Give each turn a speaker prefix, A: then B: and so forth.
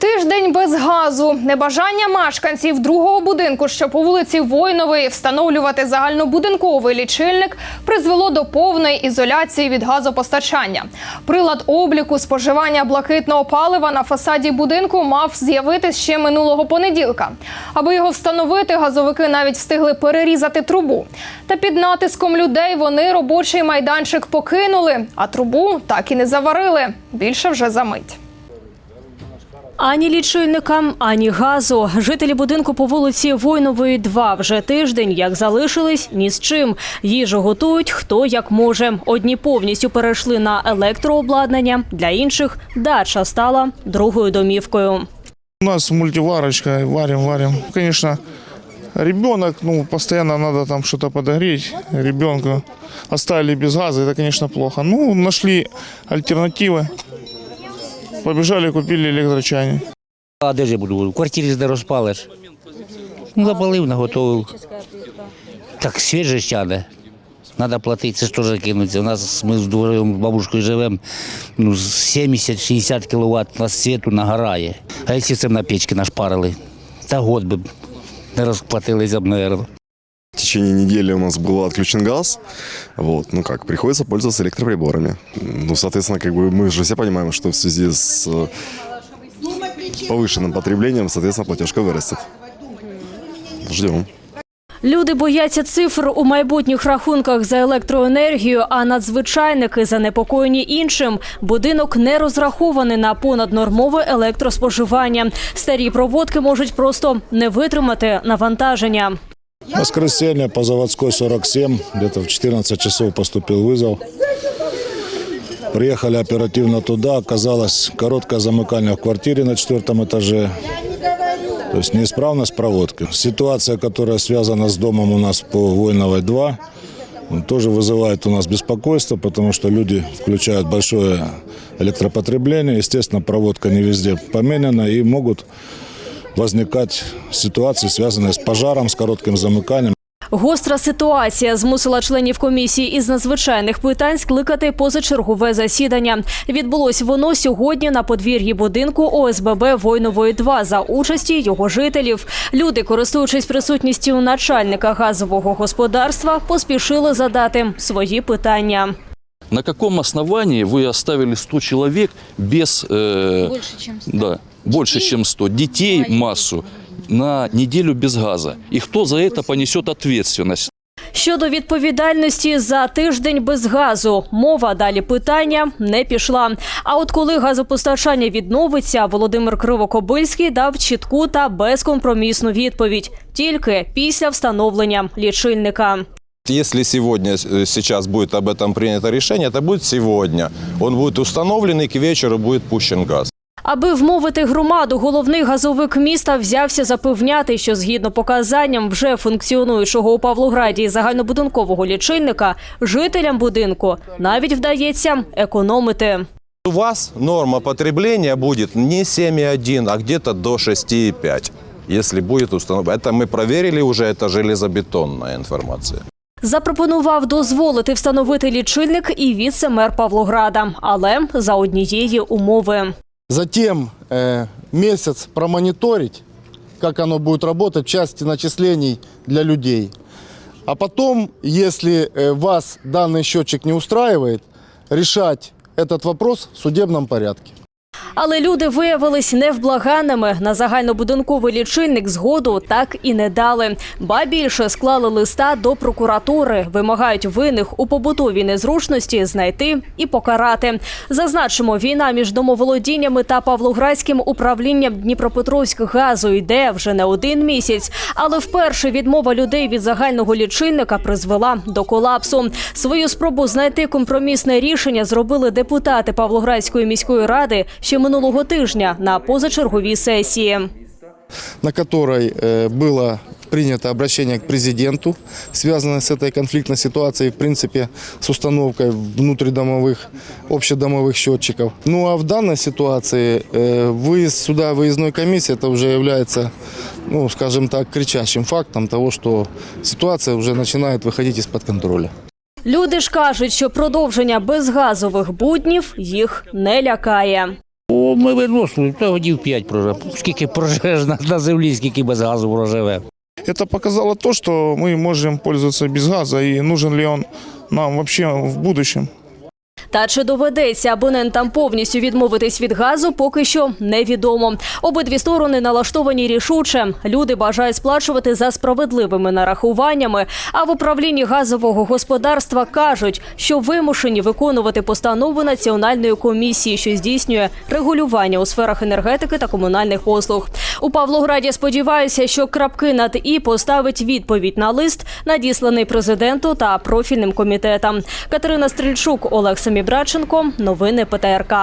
A: Тиждень без газу, небажання мешканців другого будинку, що по вулиці Войнової встановлювати загальнобудинковий лічильник, призвело до повної ізоляції від газопостачання. Прилад обліку споживання блакитного палива на фасаді будинку мав з'явитись ще минулого понеділка. Аби його встановити, газовики навіть встигли перерізати трубу. Та під натиском людей вони робочий майданчик покинули, а трубу так і не заварили. Більше вже за мить.
B: Ані лічильника, ані газу. Жителі будинку по вулиці Войнової 2 вже тиждень як залишились ні з чим. Їжу готують хто як може. Одні повністю перейшли на електрообладнання, для інших дача стала другою домівкою.
C: У нас мультиварочка, варим, варим. Конечно, ребенок, ну, постоянно надо там что-то подогреть. Оставили без газа, это, конечно, плохо. Ну, нашли альтернативы. Побежали, купили электрочайник.
D: А де ж я буду? В квартирі не розпалиш. Ну, запалив, наготовив. Так свіже тяне. Треба платити, це ж теж кинуться. У нас ми з двором з бабушкою живемо, ну, 70-60 кВт на світу нагорає. А якщо це на печки нашпарили, та год би не розплатилися б, мабуть
E: В течение недели у нас был отключен газ. Вот, ну как, приходится пользоваться электроприборами. Ну, соответственно, как бы мы же все понимаем, что в связи с э, повышенным потреблением, соответственно, платежка вырастет. Ждем.
B: Люди бояться цифр у майбутніх рахунках за електроенергію, а надзвичайники занепокоєні іншим. Будинок не розрахований на понаднормове електроспоживання. Старі проводки можуть просто не витримати навантаження.
F: Воскресенье по заводской 47, где-то в 14 часов поступил вызов. Приехали оперативно туда, оказалось короткое замыкание в квартире на четвертом этаже. То есть неисправность проводки. Ситуация, которая связана с домом у нас по Войновой 2, ну, тоже вызывает у нас беспокойство, потому что люди включают большое электропотребление. Естественно, проводка не везде поменена и могут возникать ситуации, связанные с пожаром, с коротким замыканием.
B: Гостра ситуація змусила членів комісії із надзвичайних питань скликати позачергове засідання. Відбулось воно сьогодні на подвір'ї будинку ОСББ Войнової 2 за участі його жителів. Люди, користуючись присутністю начальника газового господарства, поспішили задати свої питання.
G: На каком основании вы оставили 100 человек без... э,
H: Больше, чем 100.
G: Да, больше, чем 100. Детей массу на неделю без газа. И кто за это понесет ответственность?
B: Щодо відповідальності за тиждень без газу, мова далі питання не пішла. А от коли газопостачання відновиться, Володимир Кривокобильський дав чітку та безкомпромісну відповідь тільки після встановлення лічильника.
I: Если сегодня, э, сейчас будет об этом принято решение, это будет сегодня. Он будет установлен и к вечеру будет пущен газ.
B: Аби вмовити громаду, головний газовик міста взявся запевняти, що згідно показанням вже функціонуючого у Павлограді загальнобудинкового лічильника, жителям будинку навіть вдається економити.
I: У вас норма потребления будет не 7,1, а где-то до 6,5. Если будет установлено. Это мы проверили уже, это железобетонная информация.
B: Запропонував дозволити встановити лічильник і віце-мер Павлограда, але за однієї умови.
J: Затем э, месяц промониторить, как оно будет работать в части начислений для людей. А потом, если э, вас данный счетчик не устраивает, решать этот вопрос в судебном порядке.
B: Але люди виявились невблаганними. На загальнобудинковий лічильник згоду так і не дали. Ба більше склали листа до прокуратури, вимагають винних у побутовій незручності знайти і покарати. Зазначимо, війна між домоволодіннями та Павлоградським управлінням Дніпропетровських газу йде вже не один місяць. Але вперше відмова людей від загального лічильника призвела до колапсу. Свою спробу знайти компромісне рішення зробили депутати Павлоградської міської ради ще минулого тижня на позачерговій сесії.
J: на которой э, было принято обращение к президенту, связанное с этой конфликтной ситуацией, в принципе, с установкой внутридомовых, общедомовых счетчиков. Ну а в данной ситуации э, выезд сюда, выездной комиссии, это уже является, ну, скажем так, кричащим фактом того, что ситуация уже начинает выходить из-под контроля.
B: Люди ж кажуть, що продовження безгазових буднів їх не лякає.
D: О, ми виносили, то годів 5 прожив. Скільки проживеш на, на землі, скільки без газу проживе.
C: Это показало то, что мы можем пользоваться без газа и нужен ли он нам вообще в будущем.
B: Та чи доведеться абонентам повністю відмовитись від газу, поки що невідомо. Обидві сторони налаштовані рішуче. Люди бажають сплачувати за справедливими нарахуваннями. А в управлінні газового господарства кажуть, що вимушені виконувати постанову національної комісії, що здійснює регулювання у сферах енергетики та комунальних послуг. У Павлограді сподіваюся, що крапки над і поставить відповідь на лист, надісланий президенту та профільним комітетам. Катерина Стрільчук, Олег Самібраченко. Новини ПТРК.